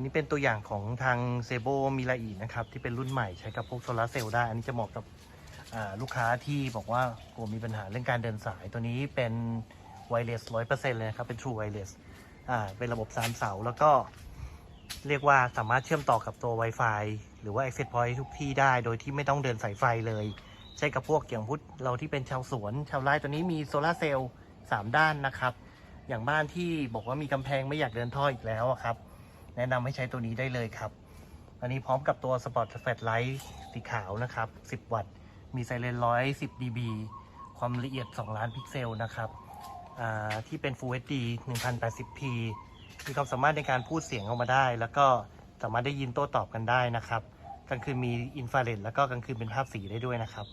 นนี้เป็นตัวอย่างของทางเซโบมิลาอีนะครับ ที่เป็นรุ่นใหม่ใช้กับพวกโซลาเซลล์ได้ อันนี้จะเหมาะกับลูกค้าที่บอกว่ากลัวมีปัญหาเรื่องการเดินสาย ตัวนี้เป็นไวเลสร้อยเปอร์เซ็นต์เลยนะครับ เป็น True Wireless อ่าเป็นระบบสามเสา แล้วก็เรียกว่าสามารถเชื่อมต่อกับตัว Wi-Fi หรือว่า Access Point ทุกที่ได้ โดยที่ไม่ต้องเดินสายไฟเลย ใช้กับพวกอย่างพุทธเราที่เป็นชาวสวน ชาวไร่ตัวนี้มีโซลาเซลล์สามด้านนะครับ อย่างบ้านที่บอกว่ามีกำแพงไม่อยากเดินท่ออีกแล้วครับ แนะนำให้ใช้ตัวนี้ได้เลยครับ อันนี้พร้อมกับตัว Spot Spotlight สีขาวนะครับ 10 วัตต์ มีไซเรน110 dB ความละเอียด 2 ล้านพิกเซลนะครับอ่าที่เป็น Full HD 1080p มีความสามารถในการพูดเสียงออกมาได้ แล้วก็สามารถได้ยินโต้ตอบกันได้นะครับกลางคืนมีอินฟราเรดแล้วก็กลางคืนเป็นภาพสีได้ด้วยนะครับ